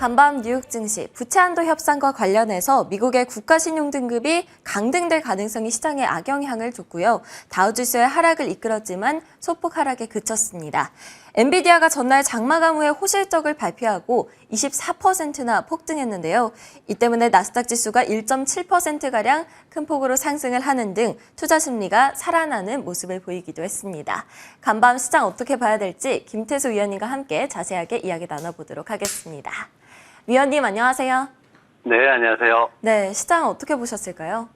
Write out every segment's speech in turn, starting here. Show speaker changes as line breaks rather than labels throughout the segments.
간밤 뉴욕 증시 부채 한도 협상과 관련해서 미국의 국가 신용 등급이 강등될 가능성이 시장에 악영향을 줬고요. 다우지수의 하락을 이끌었지만 소폭 하락에 그쳤습니다. 엔비디아가 전날 장마감 후에 호실적을 발표하고 24%나 폭등했는데요. 이 때문에 나스닥 지수가 1.7%가량 큰 폭으로 상승을 하는 등 투자 심리가 살아나는 모습을 보이기도 했습니다. 간밤 시장 어떻게 봐야 될지 김태수 위원님과 함께 자세하게 이야기 나눠보도록 하겠습니다. 위원님 안녕하세요.
네, 안녕하세요.
네, 시장 어떻게 보셨을까요?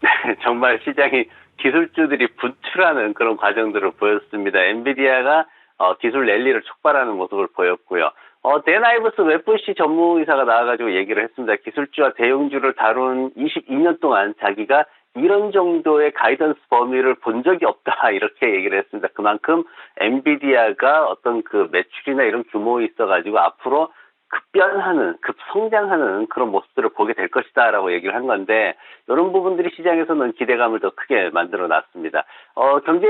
정말 시장이 기술주들이 분출하는 그런 과정들을 보였습니다. 엔비디아가 어, 기술 랠리를 촉발하는 모습을 보였고요. 어, 댄 아이브스 웹부시 전무이사가 나와가지고 얘기를 했습니다. 기술주와 대형주를 다룬 22년 동안 자기가 이런 정도의 가이던스 범위를 본 적이 없다 이렇게 얘기를 했습니다. 그만큼 엔비디아가 어떤 그 매출이나 이런 규모에 있어가지고 앞으로 급변하는, 급성장하는 그런 모습들을 보게 될 것이다 라고 얘기를 한 건데, 이런 부분들이 시장에서는 기대감을 더 크게 만들어 놨습니다. 어, 경제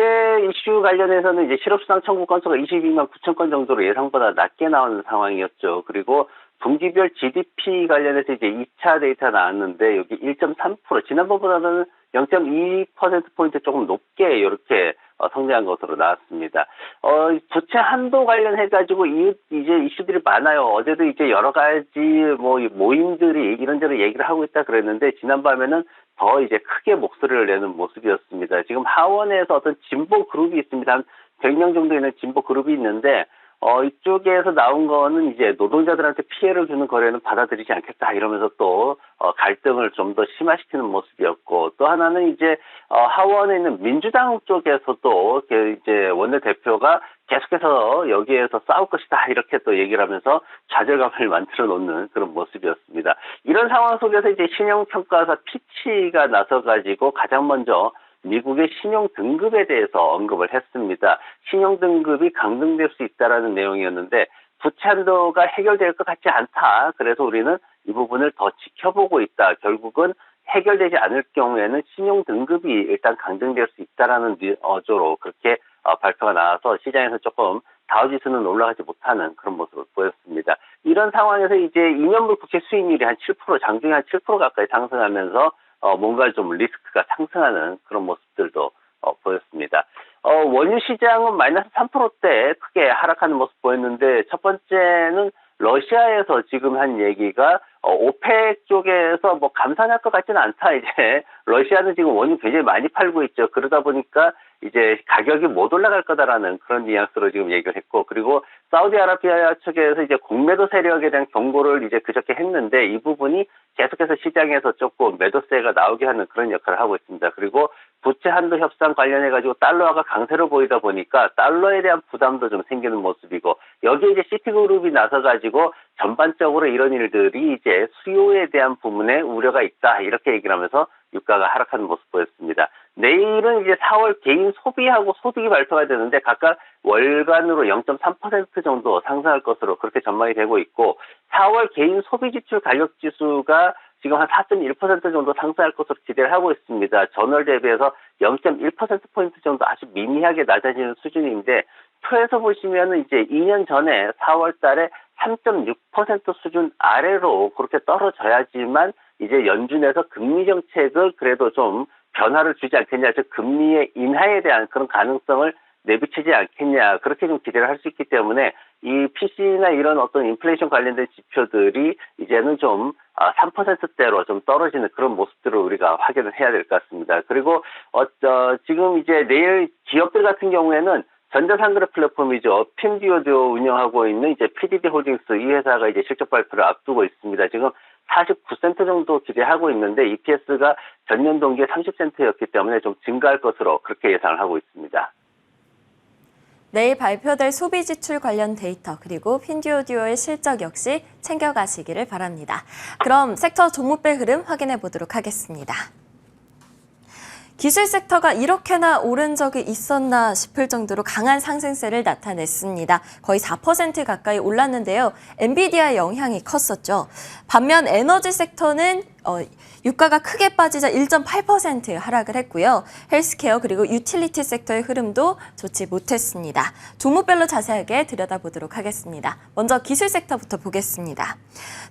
이슈 관련해서는 이제 실업수당 청구 건수가 22만 9천 건 정도로 예상보다 낮게 나오는 상황이었죠. 그리고 분기별 GDP 관련해서 이제 2차 데이터 나왔는데, 여기 1.3%, 지난번보다는 0.2%포인트 조금 높게 이렇게 어, 성장한 것으로 나왔습니다. 어, 부채 한도 관련해가지고 이, 이제 이슈들이 많아요. 어제도 이제 여러 가지 뭐 모임들이 이런저런 얘기를 하고 있다 그랬는데 지난밤에는 더 이제 크게 목소리를 내는 모습이었습니다. 지금 하원에서 어떤 진보 그룹이 있습니다. 한 100명 정도 있는 진보 그룹이 있는데 어, 이쪽에서 나온 거는 이제 노동자들한테 피해를 주는 거래는 받아들이지 않겠다 이러면서 또 어, 갈등을 좀 더 심화시키는 모습이었고 또 하나는 이제 어, 하원에 있는 민주당 쪽에서도 그 이제 원내 대표가 계속해서 여기에서 싸울 것이다 이렇게 또 얘기를 하면서 좌절감을 만들어 놓는 그런 모습이었습니다. 이런 상황 속에서 이제 신용평가사 피치가 나서 가지고 가장 먼저 미국의 신용 등급에 대해서 언급을 했습니다. 신용 등급이 강등될 수 있다라는 내용이었는데 부채 한도가 해결될 것 같지 않다. 그래서 우리는 이 부분을 더 지켜보고 있다. 결국은 해결되지 않을 경우에는 신용 등급이 일단 강등될 수 있다라는 어조로 그렇게 어, 발표가 나와서 시장에서 조금 다우지수는 올라가지 못하는 그런 모습을 보였습니다. 이런 상황에서 이제 2년물 국채 수익률이 한 7% 장중에 한 7% 가까이 상승하면서 어, 뭔가 좀 리스크가 상승하는 그런 모습들도 어, 보였습니다. 어, 원유 시장은 마이너스 3%대 크게 하락하는 모습 보였는데 첫 번째는 러시아에서 지금 한 얘기가 어, 오펙 쪽에서 뭐 감산할 것 같지는 않다. 이제 러시아는 지금 원유 굉장히 많이 팔고 있죠. 그러다 보니까 이제 가격이 못 올라갈 거다라는 그런 뉘앙스로 지금 얘기를 했고 그리고 사우디아라비아 측에서 이제 공매도 세력에 대한 경고를 이제 그저께 했는데 이 부분이 계속해서 시장에서 조금 매도세가 나오게 하는 그런 역할을 하고 있습니다. 그리고 부채 한도 협상 관련해 가지고 달러가 강세로 보이다 보니까 달러에 대한 부담도 좀 생기는 모습이고 여기에 이제 시티그룹이 나서 가지고 전반적으로 이런 일들이 이제 수요에 대한 부분에 우려가 있다 이렇게 얘기를 하면서 유가가 하락하는 모습 보였습니다. 내일은 이제 4월 개인 소비하고 소득이 발표가 되는데 각각 월간으로 0.3% 정도 상승할 것으로 그렇게 전망이 되고 있고 4월 개인 소비 지출 가격 지수가 지금 한 4.1% 정도 상승할 것으로 기대를 하고 있습니다. 전월 대비해서 0.1%포인트 정도 아주 미미하게 낮아지는 수준인데 표에서 보시면은 이제 2년 전에 4월 달에 3.6% 수준 아래로 그렇게 떨어져야지만 이제 연준에서 금리 정책을 그래도 좀 변화를 주지 않겠냐, 즉 금리의 인하에 대한 그런 가능성을 내비치지 않겠냐 그렇게 좀 기대를 할 수 있기 때문에 이 PC나 이런 어떤 인플레이션 관련된 지표들이 이제는 좀 3%대로 좀 떨어지는 그런 모습들을 우리가 확인을 해야 될 것 같습니다. 그리고 어, 어, 지금 이제 내일 기업들 같은 경우에는 전자상거래 플랫폼이죠. 핀디오도 운영하고 있는 이제 PDD 홀딩스 이 회사가 이제 실적 발표를 앞두고 있습니다. 지금 49센트 정도 기대하고 있는데 EPS가 전년 동기에 30센트였기 때문에 좀 증가할 것으로 그렇게 예상을 하고 있습니다.
내일 발표될 소비 지출 관련 데이터 그리고 핀디오디오의 실적 역시 챙겨가시기를 바랍니다. 그럼 섹터 종목별 흐름 확인해 보도록 하겠습니다. 기술 섹터가 이렇게나 오른 적이 있었나 싶을 정도로 강한 상승세를 나타냈습니다. 거의 4% 가까이 올랐는데요. 엔비디아의 영향이 컸었죠. 반면 에너지 섹터는 어, 유가가 크게 빠지자 1.8% 하락을 했고요. 헬스케어 그리고 유틸리티 섹터의 흐름도 좋지 못했습니다. 종목별로 자세하게 들여다보도록 하겠습니다. 먼저 기술 섹터부터 보겠습니다.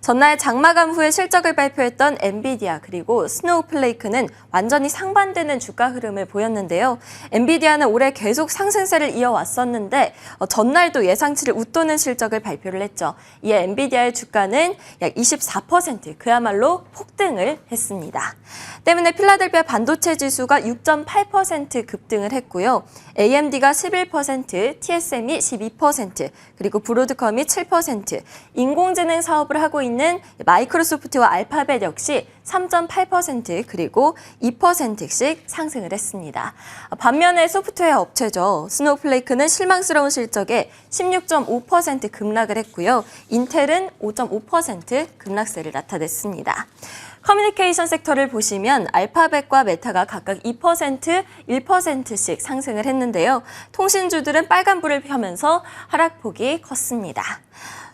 전날 장마감 후에 실적을 발표했던 엔비디아 그리고 스노우플레이크는 완전히 상반되는 주가 흐름을 보였는데요. 엔비디아는 올해 계속 상승세를 이어왔었는데 어, 전날도 예상치를 웃도는 실적을 발표를 했죠. 이에 엔비디아의 주가는 약 24% 그야말로 폭등 을 했습니다. 때문에 필라델피아 반도체 지수가 6.8% 급등을 했고요. AMD가 11%, TSM이 12%, 그리고 브로드컴이 7%, 인공지능 사업을 하고 있는 마이크로소프트와 알파벳 역시 3.8% 그리고 2%씩 상승을 했습니다. 반면에 소프트웨어 업체죠. 스노우플레이크는 실망스러운 실적에 16.5% 급락을 했고요. 인텔은 5.5% 급락세를 나타냈습니다. 커뮤니케이션 섹터를 보시면 알파벳과 메타가 각각 2%, 1%씩 상승을 했는데요. 통신주들은 빨간불을 펴면서 하락폭이 컸습니다.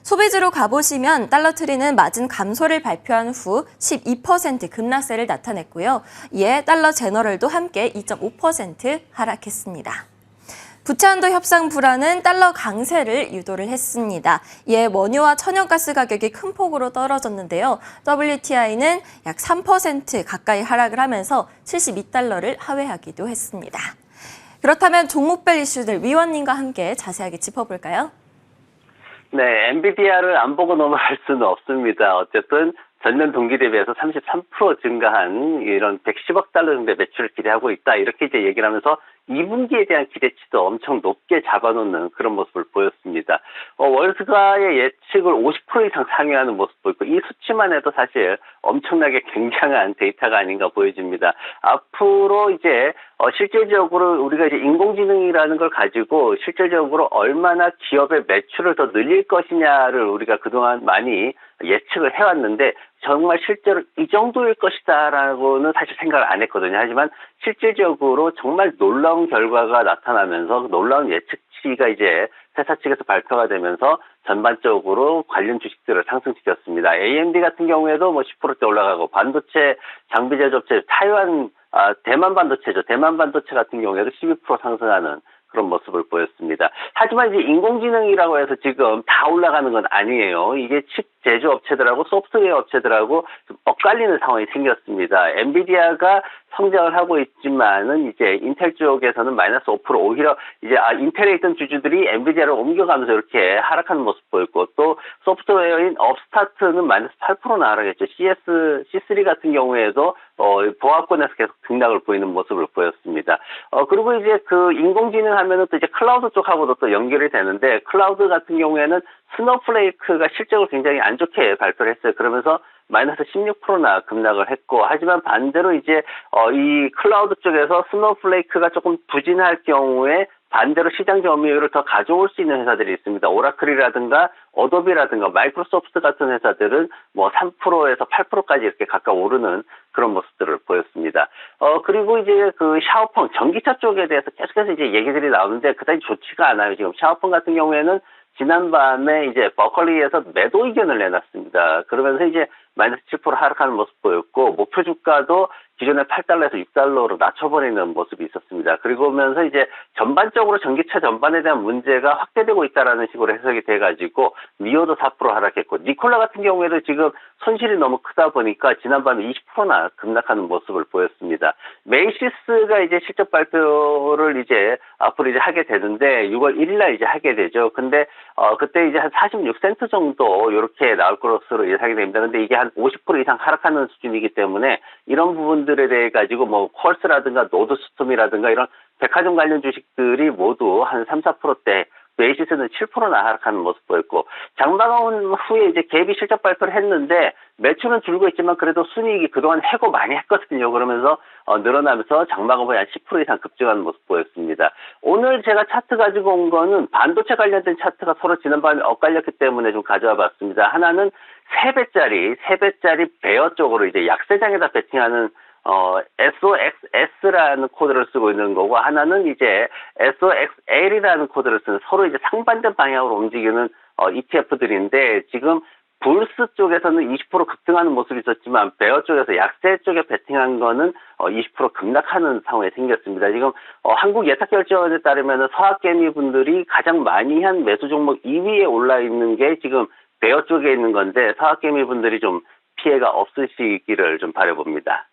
소비주로 가보시면 달러트리는 마진 감소를 발표한 후 12% 급락세를 나타냈고요. 이에 달러 제너럴도 함께 2.5% 하락했습니다. 부채한도 협상 불안은 달러 강세를 유도를 했습니다. 이에 원유와 천연가스 가격이 큰 폭으로 떨어졌는데요. WTI는 약 3% 가까이 하락을 하면서 72달러를 하회하기도 했습니다. 그렇다면 종목별 이슈들 위원님과 함께 자세하게 짚어볼까요?
네, 엔비디아를 안 보고 넘어갈 수는 없습니다. 어쨌든 전년 동기 대비해서 33% 증가한 이런 110억 달러 정도의 매출을 기대하고 있다. 이렇게 이제 얘기를 하면서 2분기에 대한 기대치도 엄청 높게 잡아놓는 그런 모습을 보였습니다. 어, 월스가의 예측을 50% 이상 상회하는 모습 보였고 이 수치만 해도 사실 엄청나게 굉장한 데이터가 아닌가 보여집니다. 앞으로 이제 어, 실질적으로 우리가 이제 인공지능이라는 걸 가지고 실질적으로 얼마나 기업의 매출을 더 늘릴 것이냐를 우리가 그동안 많이 예측을 해왔는데 정말 실제로 이 정도일 것이다라고는 사실 생각을 안 했거든요. 하지만 실질적으로 정말 놀라운 결과가 나타나면서 놀라운 예측치가 이제 회사 측에서 발표가 되면서 전반적으로 관련 주식들을 상승시켰습니다. AMD 같은 경우에도 뭐 10%대 올라가고 반도체 장비 제조업체 타이완 아, 대만 반도체죠. 대만 반도체 같은 경우에도 12% 상승하는 그런 모습을 보였습니다. 하지만 이제 인공지능이라고 해서 지금 다 올라가는 건 아니에요. 이게 칩 제조 업체들하고 소프트웨어 업체들하고 좀 엇갈리는 상황이 생겼습니다. 엔비디아가 성장을 하고 있지만은 이제 인텔 쪽에서는 마이너스 5% 오히려 이제 아 인텔에 있던 주주들이 엔비디아를 옮겨가면서 이렇게 하락하는 모습 보였고 또 소프트웨어인 업스타트는 마이너스 8%나 하락했죠. CS C3 같은 경우에도 어 보합권에서 계속 등락을 보이는 모습을 보였습니다. 어 그리고 이제 그 인공지능 하면은 또 이제 클라우드 쪽하고도 또 연결이 되는데 클라우드 같은 경우에는 스노플레이크가 실적을 굉장히 안 좋게 발표를 했어요. 그러면서 마이너스 16%나 급락을 했고 하지만 반대로 이제 어, 이 클라우드 쪽에서 스노플레이크가 조금 부진할 경우에 반대로 시장 점유율을 더 가져올 수 있는 회사들이 있습니다. 오라클이라든가 어도비라든가 마이크로소프트 같은 회사들은 뭐 3%에서 8%까지 이렇게 가까이 오르는 그런 모습들을 보였습니다. 어 그리고 이제 그 샤오펑 전기차 쪽에 대해서 계속해서 이제 얘기들이 나오는데 그다지 좋지가 않아요. 지금 샤오펑 같은 경우에는 지난밤에 이제 버컬리에서 매도 의견을 내놨습니다. 그러면서 이제 마이너스 7% 하락하는 모습 보였고 목표 주가도 기존의 8달러에서 6달러로 낮춰버리는 모습이 있었습니다. 그리고 오면서 이제 전반적으로 전기차 전반에 대한 문제가 확대되고 있다라는 식으로 해석이 돼가지고 미오도 4% 하락했고 니콜라 같은 경우에도 지금 손실이 너무 크다 보니까 지난밤에 20%나 급락하는 모습을 보였습니다. 메이시스가 이제 실적 발표를 이제 앞으로 이제 하게 되는데 6월 1일날 이제 하게 되죠. 근데 어 그때 이제 한 46센트 정도 이렇게 나올 것으로 예상이 됩니다. 근데 이게 한 50% 이상 하락하는 수준이기 때문에 이런 부분들 에 대해 가지고 뭐 퀄스라든가 노드스톰이라든가 이런 백화점 관련 주식들이 모두 한 3, 4%대 메이시스는 7%나 하락하는 모습 보였고 장마감 후에 이제 갭이 실적 발표를 했는데 매출은 줄고 있지만 그래도 순이익이 그동안 해고 많이 했거든요. 그러면서 어, 늘어나면서 장마감 후에 한 10% 이상 급증하는 모습 보였습니다. 오늘 제가 차트 가지고 온 거는 반도체 관련된 차트가 서로 지난밤에 엇갈렸기 때문에 좀 가져와 봤습니다. 하나는 3배짜리, 3배짜리 베어 쪽으로 이제 약세장에다 배팅하는 어, SOXS라는 코드를 쓰고 있는 거고, 하나는 이제 SOXL이라는 코드를 쓰는 서로 이제 상반된 방향으로 움직이는 어, ETF들인데, 지금 불스 쪽에서는 20% 급등하는 모습이 있었지만 베어 쪽에서 약세 쪽에 베팅한 거는 어, 20% 급락하는 상황이 생겼습니다. 지금 어, 한국 예탁결제원에 따르면 서학개미 분들이 가장 많이 한 매수 종목 2위에 올라 있는 게 지금 베어 쪽에 있는 건데 서학개미 분들이 좀 피해가 없으시기를 좀 바라봅니다.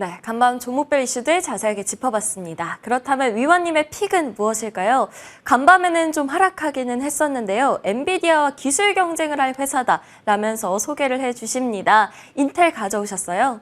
네, 간밤 종목별 이슈들 자세하게 짚어봤습니다. 그렇다면 위원님의 픽은 무엇일까요? 간밤에는 좀 하락하기는 했었는데요. 엔비디아와 기술 경쟁을 할 회사다라면서 소개를 해주십니다. 인텔 가져오셨어요?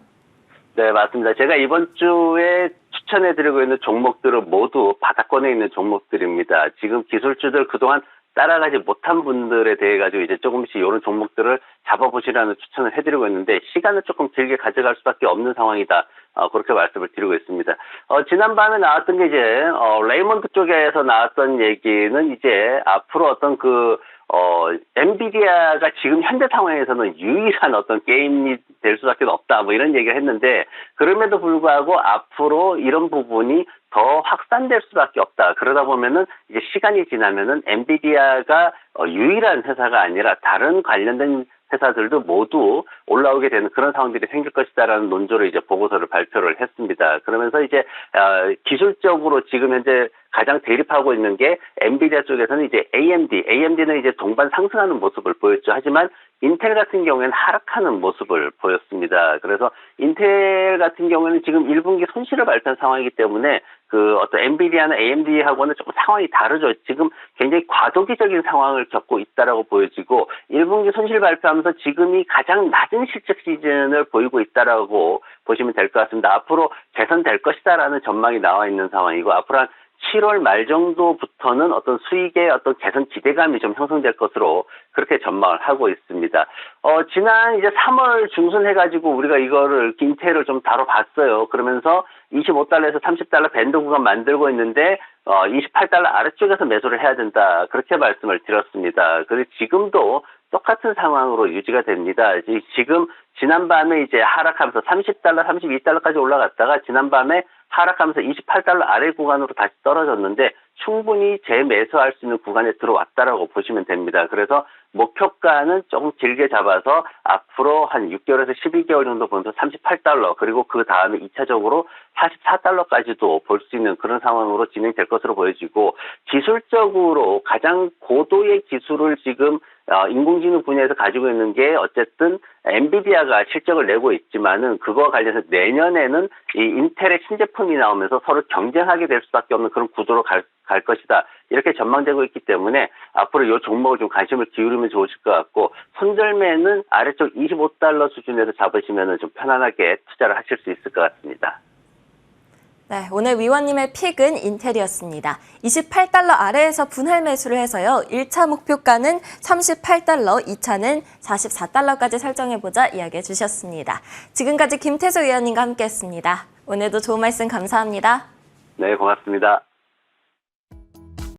네, 맞습니다. 제가 이번 주에 추천해드리고 있는 종목들은 모두 바닥권에 있는 종목들입니다. 지금 기술주들 그동안 따라가지 못한 분들에 대해 가지고 이제 조금씩 이런 종목들을 잡아보시라는 추천을 해드리고 있는데 시간을 조금 길게 가져갈 수밖에 없는 상황이다. 어, 그렇게 말씀을 드리고 있습니다. 어, 지난밤에 나왔던 게 이제 어, 레이먼드 쪽에서 나왔던 얘기는 이제 앞으로 어떤 그 어, 엔비디아가 지금 현재 상황에서는 유일한 어떤 게임이 될 수밖에 없다, 뭐 이런 얘기를 했는데, 그럼에도 불구하고 앞으로 이런 부분이 더 확산될 수밖에 없다. 그러다 보면은 이제 시간이 지나면은 엔비디아가 어, 유일한 회사가 아니라 다른 관련된 회사들도 모두 올라오게 되는 그런 상황들이 생길 것이다라는 논조로 이제 보고서를 발표를 했습니다. 그러면서 이제 어, 기술적으로 지금 현재 가장 대립하고 있는 게 엔비디아 쪽에서는 이제 AMD, AMD는 이제 동반 상승하는 모습을 보였죠. 하지만 인텔 같은 경우에는 하락하는 모습을 보였습니다. 그래서 인텔 같은 경우에는 지금 1분기 손실을 발표한 상황이기 때문에 그 어떤 엔비디아나 AMD하고는 조금 상황이 다르죠. 지금 굉장히 과도기적인 상황을 겪고 있다라고 보여지고 1분기 손실 발표하면서 지금이 가장 낮은 실적 시즌을 보이고 있다라고 보시면 될 것 같습니다. 앞으로 개선될 것이다라는 전망이 나와 있는 상황이고 앞으로 한 7월 말 정도부터는 어떤 수익의 어떤 개선 기대감이 좀 형성될 것으로 그렇게 전망을 하고 있습니다. 어, 지난 이제 3월 중순 해가지고 우리가 이거를 인텔을 좀 다뤄봤어요. 그러면서 25달러에서 30달러 밴드 구간 만들고 있는데 어, 28달러 아래쪽에서 매수를 해야 된다. 그렇게 말씀을 드렸습니다. 그리고 지금도 똑같은 상황으로 유지가 됩니다. 이- 지금 지난밤에 이제 하락하면서 30달러, 32달러까지 올라갔다가 지난밤에 하락하면서 28달러 아래 구간으로 다시 떨어졌는데 충분히 재매수할 수 있는 구간에 들어왔다라고 보시면 됩니다. 그래서 목표가는 조금 길게 잡아서 앞으로 한 6개월에서 12개월 정도 보면서 38달러 그리고 그 다음에 2차적으로 44달러까지도 볼 수 있는 그런 상황으로 진행될 것으로 보여지고 기술적으로 가장 고도의 기술을 지금 어, 인공지능 분야에서 가지고 있는 게 어쨌든 엔비디아가 실적을 내고 있지만은 그거와 관련해서 내년에는 이 인텔의 신제품이 나오면서 서로 경쟁하게 될 수밖에 없는 그런 구도로 갈, 갈 것이다. 이렇게 전망되고 있기 때문에 앞으로 이 종목을 좀 관심을 기울이면 좋으실 것 같고 손절매는 아래쪽 25달러 수준에서 잡으시면은 좀 편안하게 투자를 하실 수 있을 것 같습니다.
네, 오늘 위원님의 픽은 인텔이었습니다. 28달러 아래에서 분할 매수를 해서요. 1차 목표가는 38달러, 2차는 44달러까지 설정해보자 이야기해 주셨습니다. 지금까지 김태수 위원님과 함께했습니다. 오늘도 좋은 말씀 감사합니다.
네, 고맙습니다.